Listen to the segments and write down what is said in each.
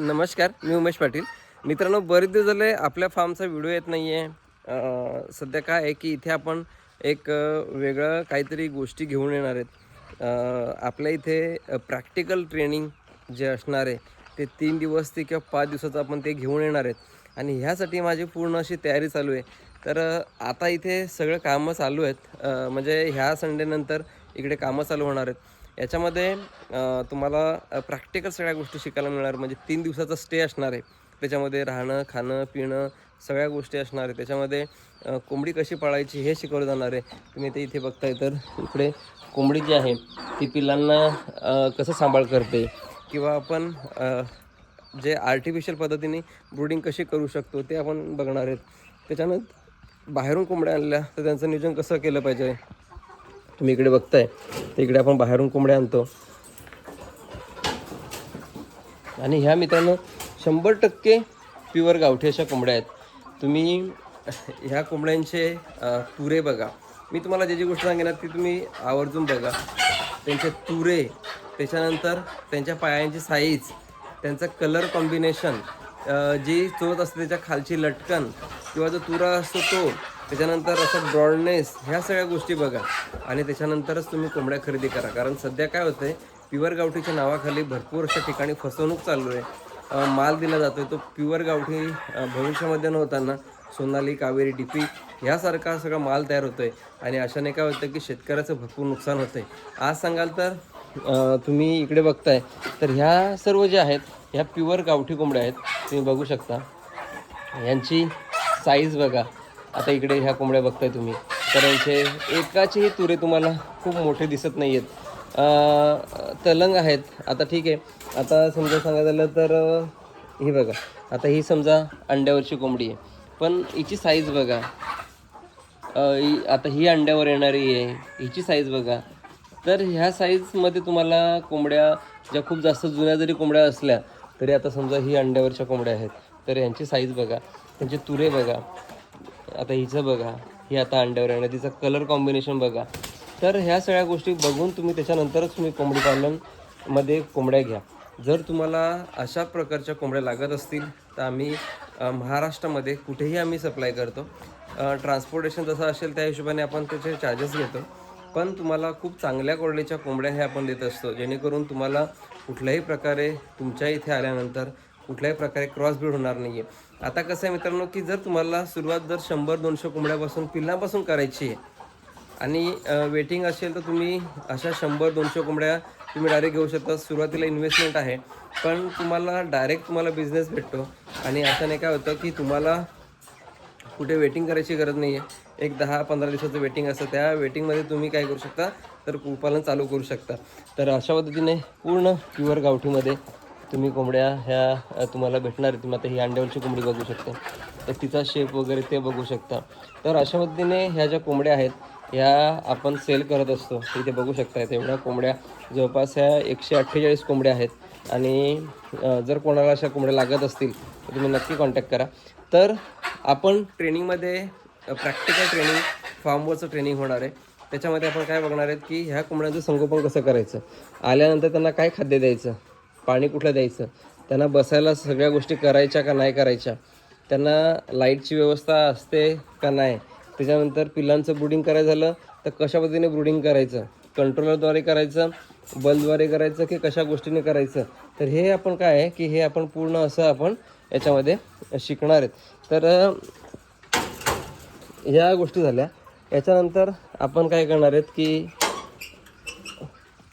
नमस्कार मी उमेश पाटील. मित्रांनो बरेच दिवस झाले आपल्या फार्मचा व्हिडिओ येत नाही आहे सध्या काय आहे की इथे आपण एक वेगळं काहीतरी गोष्टी घेऊन येणार आहेत. आपल्या इथे प्रॅक्टिकल ट्रेनिंग जे असणार आहे ते तीन दिवस ते किंवा पाच दिवसाचं आपण ते घेऊन येणार आहेत. आणि ह्यासाठी माझी पूर्ण अशी तयारी चालू आहे. तर आता इथे सगळं कामं चालू आहेत. म्हणजे ह्या संडेनंतर इकडे कामं चालू होणार आहेत. याच्यामध्ये तुम्हाला प्रॅक्टिकल सगळ्या गोष्टी शिकायला मिळणार. म्हणजे तीन दिवसाचा स्टे असणार आहे. त्याच्यामध्ये राहणं खाणं पिणं सगळ्या गोष्टी असणार आहे. त्याच्यामध्ये कोंबडी कशी पाळायची हे शिकवलं जाणार आहे. तुम्ही ते इथे बघताय तर इकडे कोंबडी जी आहे ती पिल्लांना कसं सांभाळ करते? किंवा आपण जे आर्टिफिशियल पद्धतीने ब्रुडिंग कशी करू शकतो ते आपण बघणार आहेत. त्याच्यानंतर बाहेरून कोंबड्या आणल्या तर त्यांचं नियोजन कसं केलं पाहिजे? तुम्ही इकडे बघताय तर इकडे आपण बाहेरून कोंबड्या आणतो. आणि ह्या मित्रांनो शंभर टक्के प्युअर गावठी अशा कोंबड्या आहेत. तुम्ही ह्या कोंबड्यांचे तुरे बघा. मी तुम्हाला जे जी गोष्ट सांगेन ती तुम्ही आवर्जून बघा. त्यांचे तुरे त्याच्यानंतर त्यांच्या पायांची साईज त्यांचं कलर कॉम्बिनेशन जी चोच असते त्याच्या खालची लटकन किंवा जो तुरा असतो तो त्याच्यानंतर असं ब्रॉडनेस ह्या सगळ्या गोष्टी बघा. आणि त्याच्यानंतरच तुम्ही कोंबड्या खरेदी करा. कारण सध्या काय होतं आहे प्युअर गावठीच्या नावाखाली भरपूर अशा ठिकाणी फसवणूक चालू आहे. माल दिला जातो आहे तो प्युअर गावठी भविष्यामध्ये नव्हताना सोनाली कावेरी डीपी ह्यासारखा सगळा माल तयार होतो आहे आणि अशाने काय होतं की शेतकऱ्याचं भरपूर नुकसान होतं आहे आज सांगाल तर तुम्ही इकडे बघताय तर ह्या सर्व जे आहेत ह्या प्युअर गावठी कोंबड्या आहेत तुम्ही बघू शकता. यांची साईज बघा. आता इकडे ह्या कोंबड्या बघताय तुम्ही. तर यांचे एकाचेही तुरे तुम्हाला खूप मोठे दिसत नाही आहेत तलंग आहेत. आता ठीक आहे. आता समजा सांगायचं झालं तर हे ही बघा. आता ही समजा अंड्यावरची कोंबडी आहे. पण हिची साईज बघा. आता ही अंड्यावर येणारी आहे. हिची साईज बघा. तर ह्या साईजमध्ये तुम्हाला कोंबड्या ज्या खूप जास्त जुन्या जरी कोंबड्या असल्या तरी आता समजा ही अंड्यावरच्या कोंबड्या आहेत. तर यांची साईज बघा. त्यांचे तुरे बघा. आता हिचं बघा ही आता अंड्यावर येणार तिचं कलर कॉम्बिनेशन बघा. तर ह्या सगळ्या गोष्टी बघून तुम्ही त्याच्यानंतरच तुम्ही कोंबडी पालनमध्ये कोंबड्या घ्या. जर तुम्हाला अशा प्रकारच्या कोंबड्या लागत असतील तर आम्ही महाराष्ट्रामध्ये कुठेही आम्ही सप्लाय करतो. ट्रान्सपोर्टेशन जसं असेल त्या हिशोबाने आपण त्याचे चार्जेस घेतो. पण तुम्हाला खूप चांगल्या क्वालिटीच्या कोंबड्या हे आपण देत असतो. जेणेकरून तुम्हाला कुठल्याही प्रकारे तुमच्या इथे आल्यानंतर कुठल्याही प्रकारे क्रॉस ब्रीड होणार नाही आहे आता कसं आहे मित्रांनो की जर तुम्हाला सुरुवात जर शंभर दोनशे कोंबड्यापासून पिल्लापासून करायची आहे आणि वेटिंग असेल तर तुम्ही अशा शंभर दोनशे कोंबड्या तुम्ही डायरेक्ट घेऊ शकता. सुरुवातीला इन्व्हेस्टमेंट आहे पण तुम्हाला डायरेक्ट तुम्हाला बिझनेस भेटतो. आणि अशाने काय होतं की तुम्हाला कुठे वेटिंग करायची गरज नाही आहे एक दहा पंधरा दिवसाचं वेटिंग असतं. त्या वेटिंगमध्ये तुम्ही काय करू शकता? तर कुपालन चालू करू शकता. तर अशा पद्धतीने पूर्ण प्युअर गावठीमध्ये तुम्ही कोंबड्या ह्या तुम्हाला भेटणार आहेत. तुम्ही आता ही अंड्यावरची कोंबडी बघू शकता. तर तिचा शेप वगैरे ते बघू शकता. तर अशा पद्धतीने ह्या ज्या कोंबड्या आहेत ह्या आपण सेल करत असतो. इथे बघू शकता एवढ्या कोंबड्या. जवळपास ह्या एकशे अठ्ठेचाळीस कोंबड्या आहेत. आणि जर कोणाला अशा कोंबड्या लागत असतील तर तुम्ही नक्की कॉन्टॅक्ट करा. तर आपण ट्रेनिंगमध्ये प्रॅक्टिकल ट्रेनिंग फार्मवरचं ट्रेनिंग होणार आहे. त्याच्यामध्ये आपण काय बघणार आहेत की ह्या कोंबड्यांचं संगोपन कसं करायचं? आल्यानंतर त्यांना काय खाद्य द्यायचं? पाणी कुठलं द्यायचं? त्यांना बसायला सगळ्या गोष्टी करायच्या का नाही करायच्या? त्यांना लाईटची व्यवस्था असते का नाही? त्याच्यानंतर पिल्लांचं ब्रुडिंग करायचं झालं तर कशा पद्धतीने ब्रुडिंग करायचं? कंट्रोलरद्वारे करायचं बल्बद्वारे करायचं की कशा गोष्टीने करायचं? तर हे आपण काय आहे की हे आपण पूर्ण असं आपण याच्यामध्ये शिकणार आहेत. तर ह्या गोष्टी झाल्या. याच्यानंतर आपण काय करणार आहेत की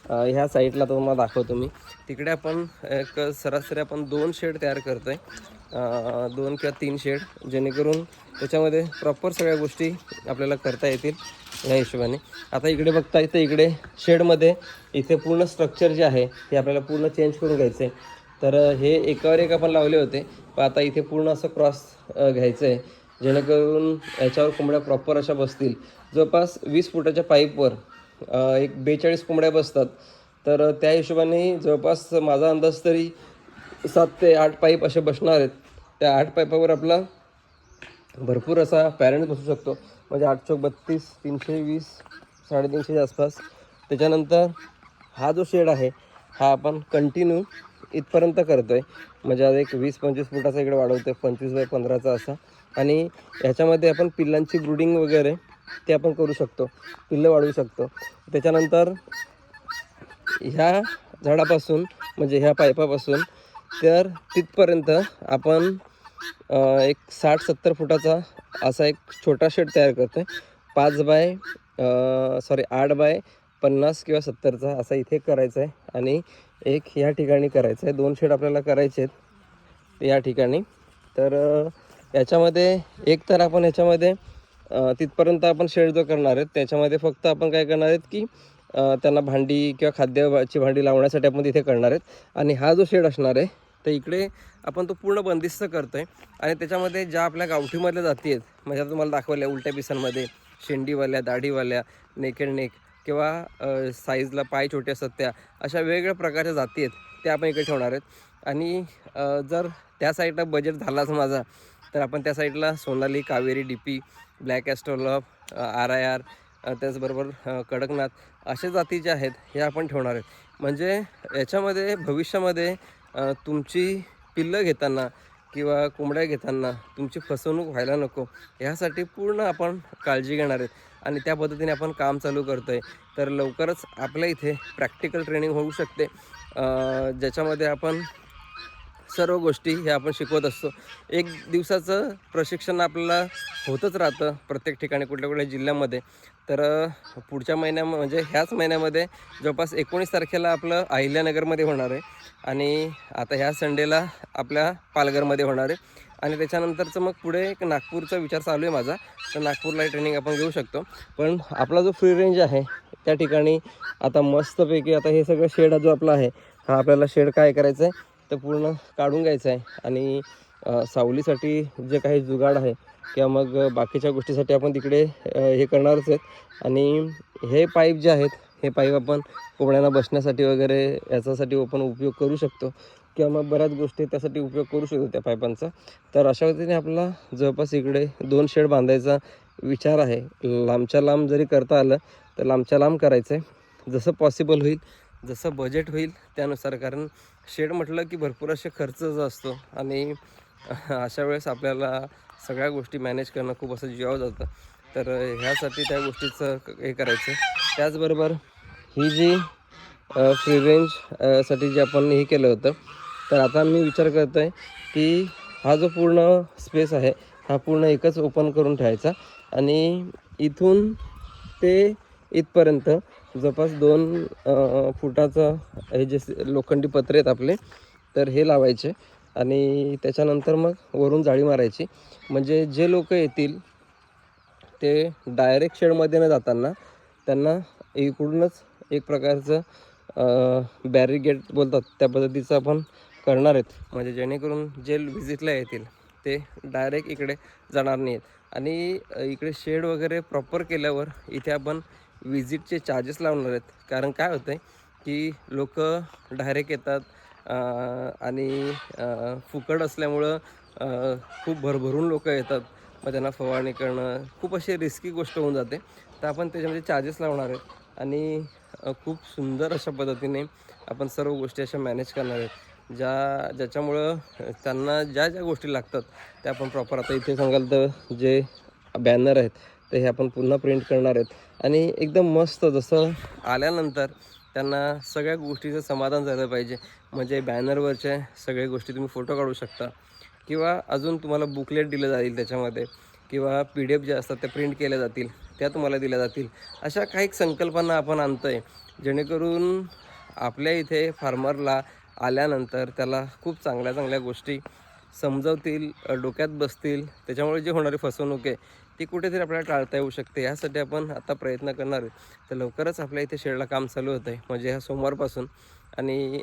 ह्या साईडला तुम्हाला दाखवतो मी. तिकडे आपण एक सरासरी आपण दोन शेड तयार करतो आहे दोन किंवा तीन शेड जेणेकरून त्याच्यामध्ये प्रॉपर सगळ्या गोष्टी आपल्याला करता येतील या हिशोबाने. आता इकडे बघता येतं इकडे शेडमध्ये इथे पूर्ण स्ट्रक्चर जे आहे ते आपल्याला पूर्ण चेंज करून घ्यायचं आहे तर हे एकावर एक आपण लावले होते पण आता इथे पूर्ण असं क्रॉस घ्यायचं आहे जेणेकरून याच्यावर कोंबड्या प्रॉपर अशा बसतील. जवळपास वीस फुटाच्या पाईपवर एक बेचाळीस कोंबड्या बसतात. तर त्या हिशोबाने जवळपास माझा अंदाज तरी सात ते आठ पाईप असे बसणार आहेत. त्या आठ पाईपावर आपला भरपूर असा पॅरेंट बसू शकतो. म्हणजे आठ चौक बत्तीस तीनशे वीस साडेतीनशेच्या आसपास. त्याच्यानंतर हा जो शेड आहे हा आपण कंटिन्यू इथपर्यंत करतो आहे म्हणजे आज एक वीस पंचवीस फुटाचा इकडे वाढवतो आहे पंचवीस बाय पंधराचा असा. आणि ह्याच्यामध्ये आपण पिल्लांची ब्रुडिंग वगैरे ते आपण करू शकतो. पिल्लं वाढवू शकतो. त्याच्यानंतर ह्या झाडापासून म्हणजे ह्या पाईपापासून तर तिथपर्यंत आपण एक साठ सत्तर फुटाचा असा एक छोटा शेड तयार करतो आहे पाच बाय सॉरी आठ बाय पन्नास किंवा सत्तरचा असा इथे करायचा आहे आणि एक ह्या ठिकाणी करायचं आहे दोन शेड आपल्याला करायचे आहेत या ठिकाणी. तर याच्यामध्ये एक तर आपण याच्यामध्ये तिथपर्यंत आपण शेड जो करणार आहेत त्याच्यामध्ये फक्त आपण काय करणार आहेत की त्यांना भांडी किंवा खाद्याची भांडी लावण्यासाठी आपण तिथे करणार आहेत. आणि हा जो शेड असणार आहे तर इकडे आपण तो पूर्ण बंदिस्त करतो आहे आणि त्याच्यामध्ये ज्या आपल्या गावठीमधल्या जाती आहेत म्हणजे आता तुम्हाला दाखवल्या उलट्या पिसांमध्ये शेंडीवाल्या दाढीवाल्या नेकेड नेक किंवा साईजला पाय छोटे असतात त्या अशा वेगवेगळ्या प्रकारच्या जाती आहेत त्या आपण इकडे ठेवणार आहेत. आणि जर त्या साईडला बजेट झालाच माझा तर आपण त्या साईडला Sonali Kaveri D P black Australorp R I R त्याचबरोबर कडकनाथ अशा जाती ज्या आहेत हे आपण ठेवणार आहेत. म्हणजे याच्यामध्ये भविष्यामध्ये तुमची पिल्लं घेताना किंवा कोंबड्या घेताना तुमची फसवणूक व्हायला नको ह्यासाठी पूर्ण आपण काळजी घेणार आहेत. आणि त्या पद्धतीने आपण काम चालू करतो आहे तर लवकरच आपल्या इथे प्रॅक्टिकल ट्रेनिंग होऊ शकते. ज्याच्यामध्ये आपण सर्व गोष्टी हे आपण शिकवत असतो. एक दिवसाचं प्रशिक्षण आपल्याला होतच राहतं प्रत्येक ठिकाणी कुठल्या कुठल्या जिल्ह्यामध्ये. तर पुढच्या महिन्या म्हणजे ह्याच महिन्यामध्ये जवळपास एकोणीस तारखेला आपलं अहिल्यानगरमध्ये होणार आहे. आणि आता ह्या संडेला आपल्या पालघरमध्ये होणार आहे. आणि त्याच्यानंतरचं मग पुढे एक नागपूरचा विचार चालू आहे माझा. तर नागपूरला ट्रेनिंग आपण घेऊ शकतो. पण आपला जो फ्री रेंज आहे त्या ठिकाणी आता मस्तपैकी आता हे सगळं शेड जो आपला आहे हा आपल्याला शेड काय करायचं आहे तर पूर्ण काढून घ्यायचं आहे आणि सावलीसाठी जे काही जुगाड आहे किंवा मग बाकीच्या गोष्टीसाठी आपण तिकडे हे करणारच आहेत. आणि हे पाईप जे आहेत हे पाईप आपण कोंबड्यांना बसण्यासाठी वगैरे याच्यासाठी आपण उपयोग करू शकतो. किंवा मग बऱ्याच गोष्टी त्यासाठी उपयोग करू शकतो त्या पाईपांचा. तर अशा पद्धतीने आपला जवळपास इकडे दोन शेड बांधायचा विचार आहे. लांबच्या लांब जरी करता आलं तर लांबच्या लांब करायचं आहे जसं पॉसिबल होईल जसं बजेट होईल त्यानुसार. कारण शेड म्हटलं की भरपूर असे खर्च जो असतो आणि अशा वेळेस आपल्याला सगळ्या गोष्टी मॅनेज करणं खूप असं जीवावर जातं. तर ह्यासाठी त्या गोष्टीचं क- हे करायचं. त्याचबरोबर ही जी फ्री रेंजसाठी जे आपण हे केलं होतं तर आता मी विचार करतो आहे की हा जो पूर्ण स्पेस आहे हा पूर्ण एकच ओपन करून ठेवायचा आणि इथून ते इथपर्यंत जवळपास दोन फुटाचं हे जे लोखंडी पत्रे आहेत आपले तर हे लावायचे. आणि त्याच्यानंतर मग वरून जाळी मारायची. म्हणजे जे लोक येतील ते डायरेक्ट शेडमध्ये न जाताना त्यांना इकडूनच एक प्रकारचं बॅरिगेट बोलतात त्या पद्धतीचं आपण करणार आहेत. म्हणजे जेणेकरून जे व्हिजिटला येतील ते डायरेक्ट इकडे जाणार नाही आहेत आणि इकडे शेड वगैरे प्रॉपर केल्यावर इथे आपण विजिटचे चार्जेस लावणार आहेत. कारण काय होतं आहे की लोक डायरेक्ट येतात आणि फुकट असल्यामुळं खूप भरभरून लोक येतात. मग त्यांना फवारणी करणं खूप अशी रिस्की गोष्ट होऊन जाते. तर आपण त्याच्यामध्ये चार्जेस लावणार आहेत. आणि खूप सुंदर अशा पद्धतीने आपण सर्व गोष्टी अशा मॅनेज करणार आहेत. ज्या ज्याच्यामुळं त्यांना ज्या ज्या गोष्टी लागतात त्या आपण प्रॉपर आता इथे सांगाल तर जे बॅनर आहेत ते हे आपण पुन्हा प्रिंट करणार आहेत. आणि एकदम मस्त जसं आल्यानंतर त्यांना सगळ्या गोष्टीचं समाधान झालं पाहिजे. म्हणजे बॅनरवरच्या सगळ्या गोष्टी तुम्ही फोटो काढू शकता. किंवा अजून तुम्हाला बुकलेट दिलं जाईल त्याच्यामध्ये. किंवा पी डी एफ ज्या असतात त्या प्रिंट केल्या जातील. त्या तुम्हाला दिल्या जातील. अशा काही संकल्पना आपण आणतो आहे जेणेकरून आपल्या इथे फार्मरला आल्यानंतर त्याला खूप चांगल्या चांगल्या गोष्टी समजवतील डोक्यात बसतील. त्याच्यामुळे जी होणारी फसवणूक आहे ती कुठेतरी आपल्याला टाळता येऊ शकते. यासाठी आपण आता प्रयत्न करणार आहे. तर लवकरच आपल्या इथे शेडला काम चालू होतं आहे. म्हणजे ह्या सोमवारपासून. आणि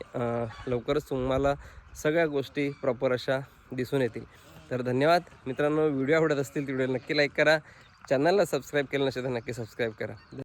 लवकरच तुम्हाला सगळ्या गोष्टी प्रॉपर अशा दिसून येतील. तर धन्यवाद. मित्रांनो व्हिडिओ आवडत असतील तर व्हिडिओ नक्की लाईक करा. चॅनलला सबस्क्राईब केलं नसेल तर नक्की सबस्क्राईब करा.